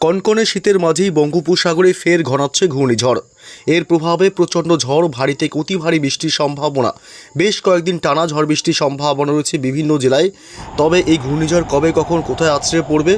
কনকনে শীতের মাঝেই বঙ্গোপসাগরে ফের ঘনাচ্ছে ঘূর্ণিঝড়। এর প্রভাবে প্রচণ্ড ঝড়, ভারী থেকে অতি ভারী বৃষ্টির সম্ভাবনা। বেশ কয়েকদিন টানা ঝড় বৃষ্টির সম্ভাবনা রয়েছে বিভিন্ন জেলায়। তবে এই ঘূর্ণিঝড় কবে কখন কোথায় আছড়ে পড়বে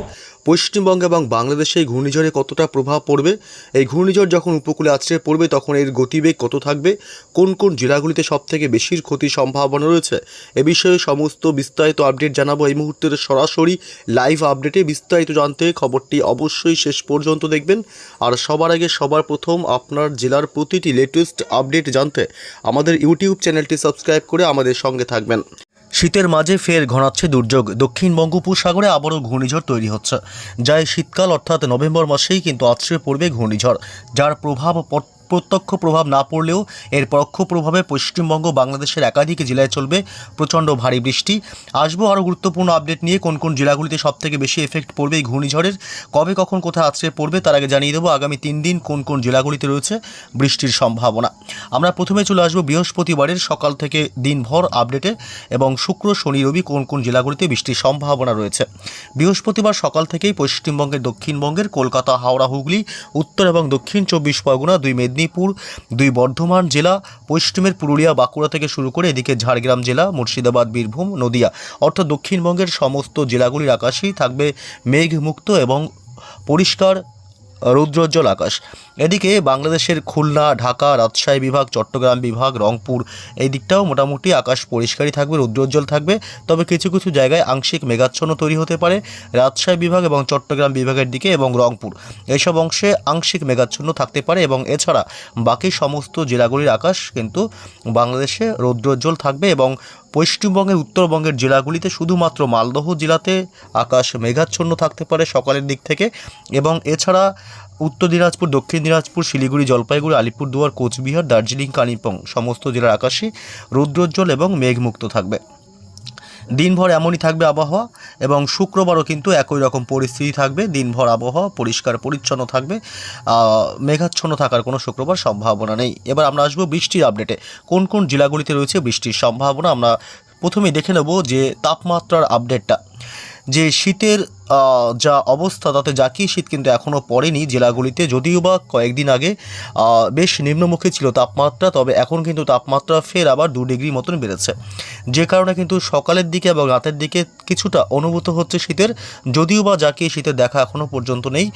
পশ্চিমবঙ্গ এবং বাংলাদেশে এই ঘূর্ণিঝড়ে কতটা প্রভাব পড়বে? এই ঘূর্ণিঝড় যখন উপকূলে আছড়ে পড়বে, তখন এর গতিবেগ কত থাকবে? কোন কোন জেলাগুলিতে সবথেকে বেশি ক্ষতির সম্ভাবনা রয়েছে? এ বিষয়ে সমস্ত বিস্তারিত আপডেট জানাব এই মুহূর্তের সরাসরি লাইভ আপডেটে। বিস্তারিত জানতে খবরটি অবশ্যই শেষ পর্যন্ত দেখবেন। আর সবার আগে সবার প্রথম আপনার জেলার প্রতিটি লেটেস্ট আপডেট জানতে আমাদের ইউটিউব চ্যানেলটি সাবস্ক্রাইব করে আমাদের সঙ্গে থাকবেন। শীতের মাঝে ফের ঘনাচ্ছে দুর্যোগ। দক্ষিণ বঙ্গোপসাগরে আবারও ঘূর্ণিঝড় তৈরি হচ্ছে। যা শীতকাল, অর্থাৎ নভেম্বর মাসেই কিন্তু আশ্রয় পড়বে ঘূর্ণিঝড়, যার প্রভাব প্রত্যক্ষ প্রভাব না পড়লেও এর পরোক্ষ প্রভাবে পশ্চিমবঙ্গ বাংলাদেশের একাধিক জেলায় চলবে প্রচণ্ড ভারী বৃষ্টি। আসব আরও গুরুত্বপূর্ণ আপডেট নিয়ে কোন কোন জেলাগুলিতে সবথেকে বেশি এফেক্ট পড়বে এই ঘূর্ণিঝড়ের, কবে কখন কোথায় আছড়ে পড়বে তার আগে জানিয়ে দেবো আগামী তিন দিন কোন কোন জেলাগুলিতে রয়েছে বৃষ্টির সম্ভাবনা। আমরা প্রথমে চলে আসব বৃহস্পতিবারের সকাল থেকে দিনভর আপডেটে এবং শুক্র, শনি, রবি কোন কোন জেলাগুলিতে বৃষ্টির সম্ভাবনা রয়েছে। বৃহস্পতিবার সকাল থেকেই পশ্চিমবঙ্গের দক্ষিণবঙ্গের কলকাতা, হাওড়া, হুগলি, উত্তর এবং দক্ষিণ চব্বিশ পরগনা, দুই মেদিনীপুর, দুই বর্ধমান জেলা, পশ্চিমের পুরুলিয়া, বাঁকুড়া থেকে শুরু করে এদিকে ঝাড়গ্রাম জেলা, মুর্শিদাবাদ, বীরভূম, নদিয়া। অর্থাৎ দক্ষিণবঙ্গের সমস্ত জেলাগুলির আকাশেই থাকবে মেঘমুক্ত এবং পরিষ্কার রৌদ্রোজ্জ্বল আকাশ। এদিকে বাংলাদেশের খুলনা, ঢাকা, রাজশাহী বিভাগ, চট্টগ্রাম বিভাগ, রংপুর, এই দিকটাও মোটামুটি আকাশ পরিষ্কারই থাকবে, রৌদ্রোজ্জ্বল থাকবে। তবে কিছু কিছু জায়গায় আংশিক মেঘাচ্ছন্ন তৈরি হতে পারে। রাজশাহী বিভাগ এবং চট্টগ্রাম বিভাগের দিকে এবং রংপুর। এইসব অংশে আংশিক মেঘাচ্ছন্ন থাকতে পারে এবং এছাড়া বাকি সমস্ত জেলাগুলির আকাশ কিন্তু বাংলাদেশে রৌদ্রোজ্জ্বল থাকবে এবং পশ্চিমবঙ্গের, উত্তরবঙ্গের জেলাগুলিতে শুধুমাত্র মালদহ জেলাতে আকাশ মেঘাচ্ছন্ন থাকতে পারে সকালের দিক থেকে। এবং এছাড়া উত্তর দিনাজপুর, দক্ষিণ দিনাজপুর, শিলিগুড়ি, জলপাইগুড়ি, আলিপুরদুয়ার, কোচবিহার, দার্জিলিং, কালিম্পং সমস্ত জেলার আকাশে রৌদ্রোজ্জ্বল এবং মেঘমুক্ত থাকবে। দিনভর এমনই থাকবে আবহাওয়া এবং শুক্রবারও কিন্তু একই রকম পরিস্থিতি থাকবে। দিনভর আবহাওয়া পরিষ্কার, পরিচ্ছন্ন থাকবে। মেঘাচ্ছন্ন থাকার কোনো শুক্রবার সম্ভাবনা নেই। এবার আমরা আসব বৃষ্টির আপডেটে। কোন কোন জেলাগুলিতে রয়েছে বৃষ্টির সম্ভাবনা? আমরা প্রথমেই দেখে নেব যে তাপমাত্রার আপডেটটা। যে শীতের যা অবস্থা, তাতে জাকি শীত কিন্তু এখনও পড়েনি জেলাগুলিতে, যদিও বা কয়েকদিন আগে বেশ নিম্নমুখী ছিল তাপমাত্রা, তবে এখন কিন্তু তাপমাত্রা ফের আবার দু ডিগ্রি মতন বেড়েছে। যে কারণে কিন্তু সকালের দিকে এবং রাতের দিকে কিছুটা অনুভূত হচ্ছে শীতের, যদিও বা জাকি শীতের দেখা এখনও পর্যন্ত নেই।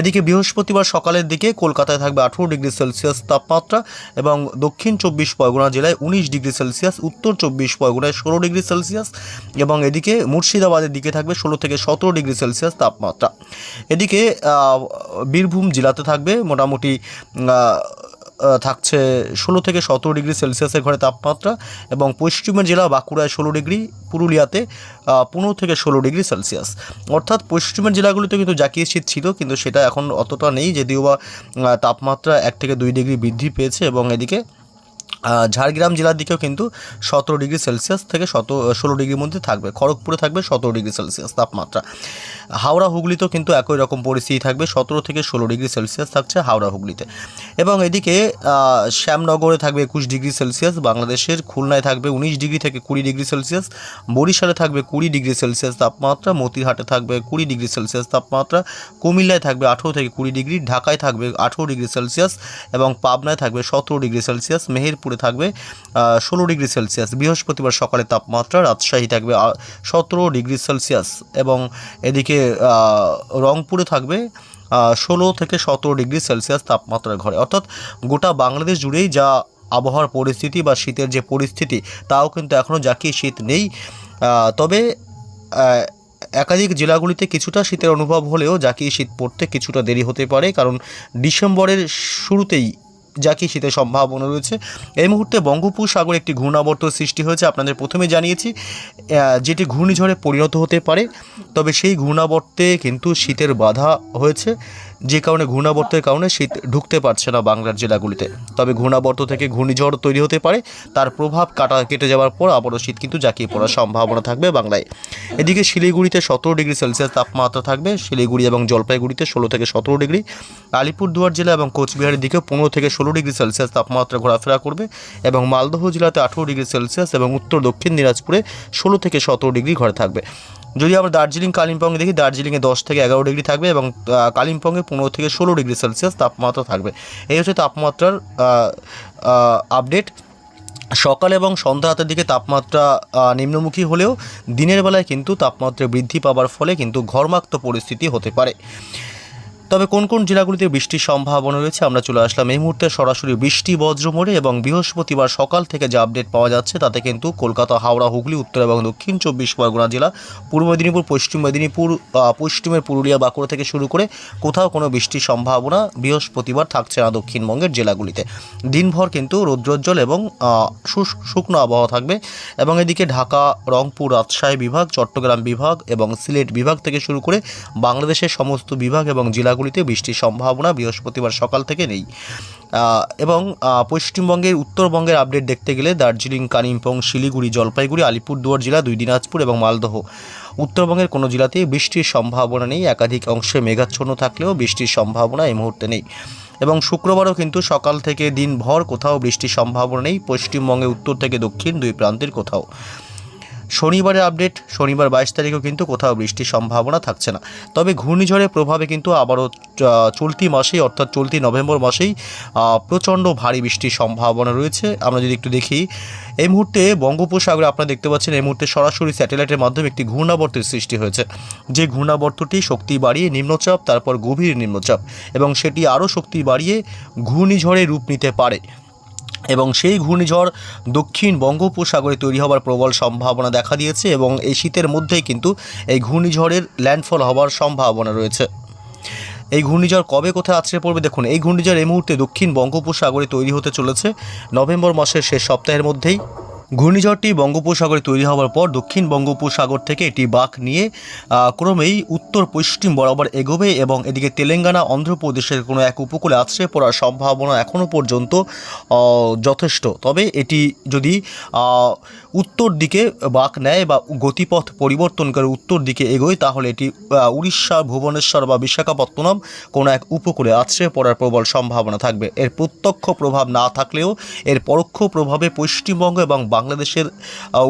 এদিকে বৃহস্পতিবার সকালের দিকে কলকাতায় থাকবে আঠেরো ডিগ্রি সেলসিয়াস তাপমাত্রা এবং দক্ষিণ চব্বিশ পরগনা জেলায় উনিশ ডিগ্রি সেলসিয়াস, উত্তর চব্বিশ পরগনায় ষোলো ডিগ্রি সেলসিয়াস এবং এদিকে মুর্শিদাবাদের দিকে থাকবে ষোলো থেকে সতেরো ডিগ্রি সেলসিয়াস তাপমাত্রা। এদিকে বীরভূম জেলাতে থাকবে মোটামুটি থাকছে ষোলো থেকে সতেরো ডিগ্রি সেলসিয়াসের ঘরে তাপমাত্রা এবং পশ্চিমের জেলা বাঁকুড়ায় ষোলো ডিগ্রি, পুরুলিয়াতে পনেরো থেকে ষোলো ডিগ্রি সেলসিয়াস। অর্থাৎ পশ্চিমের জেলাগুলিতে কিন্তু জাকিয়ে শীত ছিল, কিন্তু সেটা এখন অতটা নেই, যদিও বা তাপমাত্রা এক থেকে দুই ডিগ্রি বৃদ্ধি পেয়েছে এবং এদিকে ঝাড়গ্রাম জেলার দিকেও কিন্তু সতেরো ডিগ্রি সেলসিয়াস থেকে শত ষোলো ডিগ্রির মধ্যে থাকবে। খড়গপুরে থাকবে সতেরো ডিগ্রি সেলসিয়াস তাপমাত্রা। হাওড়া হুগলিতেও কিন্তু একই রকম পরিস্থিতি থাকবে। সতেরো থেকে ষোলো ডিগ্রি সেলসিয়াস থাকছে হাওড়া হুগলিতে। এবং এদিকে শ্যামনগরে থাকবে একুশ ডিগ্রি সেলসিয়াস, বাংলাদেশের খুলনায় থাকবে উনিশ ডিগ্রি থেকে কুড়ি ডিগ্রি সেলসিয়াস, বরিশালে থাকবে কুড়ি ডিগ্রি সেলসিয়াস তাপমাত্রা মতিহাটে থাকবে কুড়ি ডিগ্রি সেলসিয়াস তাপমাত্রা, কুমিল্লায় থাকবে আঠেরো থেকে কুড়ি ডিগ্রি, ঢাকায় থাকবে আঠেরো ডিগ্রি সেলসিয়াস এবং পাবনায় থাকবে সতেরো ডিগ্রি সেলসিয়াস, মেহেরপুরে থাকবে ষোলো ডিগ্রি সেলসিয়াস। বৃহস্পতিবার সকালে তাপমাত্রা রাজশাহী থাকবে সতেরো ডিগ্রি সেলসিয়াস এবং এদিকে আহ, রংপুরে থাকবে ষোলো থেকে সতেরো ডিগ্রি সেলসিয়াস তাপমাত্রার ঘরে। অর্থাৎ গোটা বাংলাদেশ জুড়েই যা আবহাওয়ার পরিস্থিতি বা শীতের যে পরিস্থিতি তাও কিন্তু এখনও জাকিয়ে শীত নেই। তবে একাধিক জেলাগুলিতে কিছুটা শীতের অনুভব হলেও জাকিয়ে শীত পড়তে কিছুটা দেরি হতে পারে কারণ ডিসেম্বরের শুরুতেই জাকি শীতের সম্ভাবনা রয়েছে। এই মুহূর্তে বঙ্গোপসাগরে একটি ঘূর্ণাবর্ত সৃষ্টি হয়েছে, আপনাদের প্রথমে জানিয়েছি। যেটি ঘূর্ণিঝড়ে পরিণত হতে পারে, তবে সেই ঘূর্ণাবর্তে কিন্তু শীতের বাধা হয়েছে। যে কারণে ঘূর্ণাবর্তের কারণে শীত ঢুকতে পারছে না বাংলার জেলাগুলিতে। তবে ঘূর্ণাবর্ত থেকে ঘূর্ণিঝড় তৈরি হতে পারে, তার প্রভাব কাটা কেটে যাওয়ার পর আবারও শীত কিন্তু জাকিয়ে পড়ার সম্ভাবনা থাকবে বাংলায়। এদিকে শিলিগুড়িতে সতেরো ডিগ্রি সেলসিয়াস তাপমাত্রা থাকবে, শিলিগুড়ি এবং জলপাইগুড়িতে ষোলো থেকে সতেরো ডিগ্রি। আলিপুরদুয়ার জেলা এবং কোচবিহারের দিকে পনেরো থেকে ষোলো ডিগ্রি সেলসিয়াস তাপমাত্রা ঘোরাফেরা করবে এবং মালদহ জেলাতে আঠেরো ডিগ্রি সেলসিয়াস এবং উত্তর দক্ষিণ দিনাজপুরে ষোলো থেকে সতেরো ডিগ্রি ঘরে থাকবে। যদি আমরা দার্জিলিং, কালিম্পংয়ে দেখি, দার্জিলিংয়ে দশ থেকে এগারো ডিগ্রি থাকবে এবং কালিম্পংয়ে পনেরো থেকে ষোলো ডিগ্রি সেলসিয়াস তাপমাত্রা থাকবে। এই হচ্ছে তাপমাত্রার আপডেট। সকাল এবং সন্ধ্যা রাতের দিকে তাপমাত্রা নিম্নমুখী হলেও দিনের বেলায় কিন্তু তাপমাত্রা বৃদ্ধি পাবার ফলে কিন্তু ঘর্মাক্ত পরিস্থিতি হতে পারে। তবে কোন কোন জেলাগুলিতে বৃষ্টির সম্ভাবনা রয়েছে, আমরা চলে আসলাম। এই মুহূর্তে সরাসরি বৃষ্টি বজ্রমোড়ে এবং বৃহস্পতিবার সকাল থেকে যে আপডেট পাওয়া যাচ্ছে, তাতে কিন্তু কলকাতা, হাওড়া, হুগলি, উত্তর এবং দক্ষিণ চব্বিশ পরগনা জেলা, পূর্ব মেদিনীপুর, পশ্চিম মেদিনীপুর পশ্চিমের পুরুলিয়া, বাঁকুড়া থেকে শুরু করে কোথাও কোনো বৃষ্টির সম্ভাবনা বৃহস্পতিবার থাকছে না দক্ষিণবঙ্গের জেলাগুলিতে। দিনভর কিন্তু রৌদ্রোজ্জ্বল এবং শুকনো আবহাওয়া থাকবে এবং এদিকে ঢাকা, রংপুর, রাজশাহী বিভাগ, চট্টগ্রাম বিভাগ এবং সিলেট বিভাগ থেকে শুরু করে বাংলাদেশের সমস্ত বিভাগ এবং জেলাগুলিতে বৃষ্টির সম্ভাবনা বৃহস্পতিবার সকাল থেকে নেই। এবং পশ্চিমবঙ্গের, উত্তরবঙ্গের আপডেট দেখতে গেলে দার্জিলিং, কালিম্পং, শিলিগুড়ি, জলপাইগুড়ি, আলিপুরদুয়ার জেলা, দুই দিনাজপুর এবং মালদহ। উত্তরবঙ্গের কোনো জেলাতেই বৃষ্টির সম্ভাবনা নেই। একাধিক অংশে মেঘাচ্ছন্ন থাকলেও বৃষ্টির সম্ভাবনা এই মুহূর্তে নেই। এবং শুক্রবারও কিন্তু সকাল থেকে দিনভর কোথাও বৃষ্টির সম্ভাবনা নেই। পশ্চিমবঙ্গে উত্তর থেকে দক্ষিণ দুই প্রান্তের কোথাও। শনিবারের আপডেট শনিবার বাইশ তারিখেও কিন্তু কোথাও বৃষ্টির সম্ভাবনা থাকছে না। তবে ঘূর্ণিঝড়ের প্রভাবে কিন্তু আবারও চলতি মাসেই, অর্থাৎ চলতি নভেম্বর মাসেই প্রচণ্ড ভারী বৃষ্টির সম্ভাবনা রয়েছে। আমরা যদি একটু দেখি, এই মুহূর্তে বঙ্গোপসাগরে আপনারা দেখতে পাচ্ছেন, এই মুহূর্তে সরাসরি স্যাটেলাইটের মাধ্যমে একটি ঘূর্ণাবর্তের সৃষ্টি হয়েছে। যে ঘূর্ণাবর্তটি শক্তি বাড়িয়ে নিম্নচাপ, তারপর গভীর নিম্নচাপ, এবং সেটি আরও শক্তি বাড়িয়ে ঘূর্ণিঝড়ে রূপ নিতে পারে। এবং সেই ঘূর্ণিঝড় দক্ষিণ বঙ্গোপসাগরে তৈরি হওয়ার প্রবল সম্ভাবনা দেখা দিয়েছে এবং এই শীতের মধ্যেই কিন্তু এই ঘূর্ণিঝড়ের ল্যান্ডফল হওয়ার সম্ভাবনা রয়েছে। এই ঘূর্ণিঝড় কবে কোথায় আছড়ে পড়বে দেখুন, এই ঘূর্ণিঝড় এই মুহূর্তে দক্ষিণ বঙ্গোপসাগরে তৈরি হতে চলেছে। নভেম্বর মাসের শেষ সপ্তাহের মধ্যেই ঘূর্ণিঝড়টি বঙ্গোপসাগরে তৈরি হওয়ার পর দক্ষিণ বঙ্গোপসাগর থেকে এটি বাঘ নিয়ে ক্রমেই উত্তর পশ্চিম বরাবর এগোবে এবং এদিকে তেলেঙ্গানা, অন্ধ্রপ্রদেশের কোনো এক উপকূলে আশ্রয় পড়ার সম্ভাবনা এখনও পর্যন্ত যথেষ্ট। তবে এটি যদি উত্তর দিকে বাঁক নেয় বা গতিপথ পরিবর্তন করে উত্তর দিকে এগোয়, তাহলে এটি উড়িষ্যা, ভুবনেশ্বর বা বিশাখাপত্তনম কোনো এক উপকূলে আছড়ে পড়ার প্রবল সম্ভাবনা থাকবে। এর প্রত্যক্ষ প্রভাব না থাকলেও এর পরোক্ষ প্রভাবে পশ্চিমবঙ্গ এবং বাংলাদেশের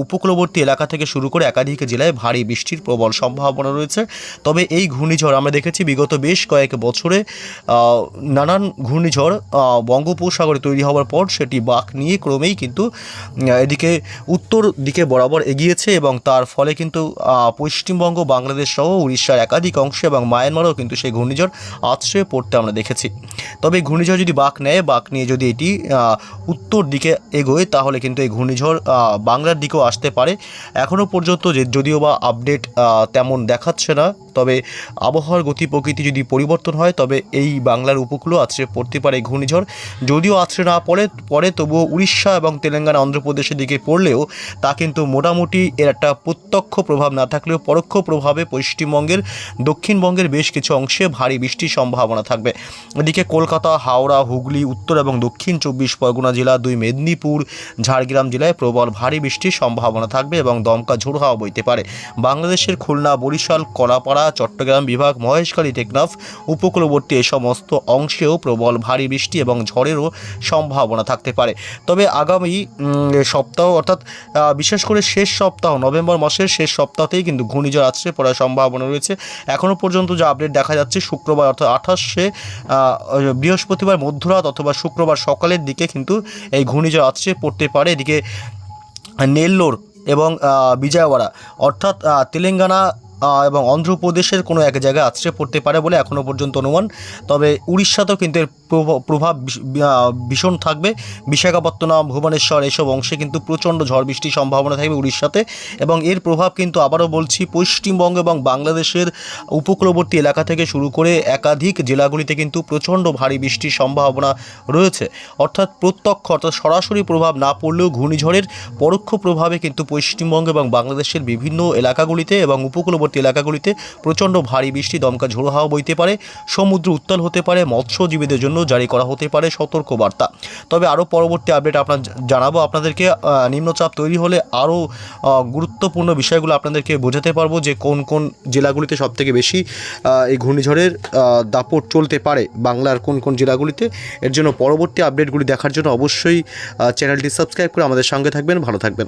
উপকূলবর্তী এলাকা থেকে শুরু করে একাধিক জেলায় ভারী বৃষ্টির প্রবল সম্ভাবনা রয়েছে। তবে এই ঘূর্ণিঝড় আমরা দেখেছি বিগত বেশ কয়েক বছরে নানান ঘূর্ণিঝড় বঙ্গোপসাগরে তৈরি হওয়ার পর সেটি বাঁক নিয়ে ক্রমেই কিন্তু এদিকে উত্তর দিকে বরাবর এগিয়েছে এবং তার ফলে কিন্তু পশ্চিমবঙ্গ, বাংলাদেশ সহ উড়িষ্যার একাধিক অংশ এবং মায়ানমারও কিন্তু সেই ঘূর্ণিঝড় আশ্রয়ে পড়তে আমরা দেখেছি। তবে ঘূর্ণিঝড় যদি বাঁক নেয়, বাঁক নিয়ে যদি এটি উত্তর দিকে এগোয়, তাহলে কিন্তু এই ঘূর্ণিঝড় বাংলার দিকেও আসতে পারে। এখনও পর্যন্ত যে যদিও বা আপডেট তেমন দেখাচ্ছে না, তবে আবহাওয়ার গতি প্রকৃতি যদি পরিবর্তন হয়, তবে এই বাংলার উপকূলও আছড়ে পড়তে পারে ঘূর্ণিঝড়। যদিও আছড়ে না পড়ে পরে তবুও উড়িষ্যা এবং তেলেঙ্গানা, অন্ধ্রপ্রদেশের দিকে পড়লেও তা কিন্তু মোটামুটি এর একটা প্রত্যক্ষ প্রভাব না থাকলেও পরোক্ষ প্রভাবে পশ্চিমবঙ্গের, দক্ষিণবঙ্গের বেশ কিছু অংশে ভারী বৃষ্টির সম্ভাবনা থাকবে। এদিকে কলকাতা, হাওড়া, হুগলি, উত্তর এবং দক্ষিণ চব্বিশ পরগনা জেলা, দুই মেদিনীপুর, ঝাড়গ্রাম জেলায় প্রবল ভারী বৃষ্টির সম্ভাবনা থাকবে এবং দমকা ঝোড়ো হাওয়া বইতে পারে। বাংলাদেশের খুলনা, বরিশাল, কলাপাড়া, চট্টগ্রাম বিভাগ, মহেশখালী, টেকনাফ, উপকূলবর্তী এ সমস্ত অংশেও প্রবল ভারী বৃষ্টি এবং ঝড়েরও সম্ভাবনা থাকতে পারে। তবে আগামী সপ্তাহ অর্থাৎ বিশেষ করে শেষ সপ্তাহ, নভেম্বর মাসের শেষ সপ্তাহতেই কিন্তু ঘূর্ণিঝড় আছড়ে পড়ার সম্ভাবনা রয়েছে। এখনও পর্যন্ত যা আপডেট দেখা যাচ্ছে, শুক্রবার অর্থাৎ আঠাশে বৃহস্পতিবার মধ্যরাত অথবা শুক্রবার সকালের দিকে কিন্তু এই ঘূর্ণিঝড় আছড়ে পড়তে পারে। এদিকে নেল্লোর এবং বিজয়ওয়াড়া অর্থাৎ তেলেঙ্গানা এবং অন্ধ্রপ্রদেশের কোনো এক জায়গায় আছড়ে পড়তে পারে বলে এখনও পর্যন্ত অনুমান। তবে উড়িষ্যাতেও কিন্তু এর প্রভ- প্রভাব ভীষণ থাকবে। বিশাখাপত্তনম, ভুবনেশ্বর এসব অংশে কিন্তু প্রচণ্ড ঝড় বৃষ্টির সম্ভাবনা থাকবে উড়িষ্যাতে এবং এর প্রভাব কিন্তু আবারও বলছি পশ্চিমবঙ্গ এবং বাংলাদেশের উপকূলবর্তী এলাকা থেকে শুরু করে একাধিক জেলাগুলিতে কিন্তু প্রচণ্ড ভারী বৃষ্টির সম্ভাবনা রয়েছে। অর্থাৎ প্রত্যক্ষ অর্থাৎ সরাসরি প্রভাব না পড়লেও ঘূর্ণিঝড়ের পরোক্ষ প্রভাবে কিন্তু পশ্চিমবঙ্গ এবং বাংলাদেশের বিভিন্ন এলাকাগুলিতে এবং উপকূলবর্তী এলাকাগুলিতে প্রচণ্ড ভারী বৃষ্টি, দমকা ঝোড়ো হাওয়া বইতে পারে, সমুদ্র উত্তাল হতে পারে, মৎস্যজীবীদের জন্য জারি করা হতে পারে সতর্কবার্তা। তবে আরও পরবর্তী আপডেট আপনার জানাব আপনাদেরকে নিম্নচাপ তৈরি হলে আরও গুরুত্বপূর্ণ বিষয়গুলো আপনাদেরকে বোঝাতে পারব যে কোন কোন জেলাগুলিতে সবথেকে বেশি এই ঘূর্ণিঝড়ের দাপট চলতে পারে, বাংলার কোন কোন জেলাগুলিতে। এর জন্য পরবর্তী আপডেটগুলি দেখার জন্য অবশ্যই চ্যানেলটি সাবস্ক্রাইব করে আমাদের সঙ্গে থাকবেন। ভালো থাকবেন।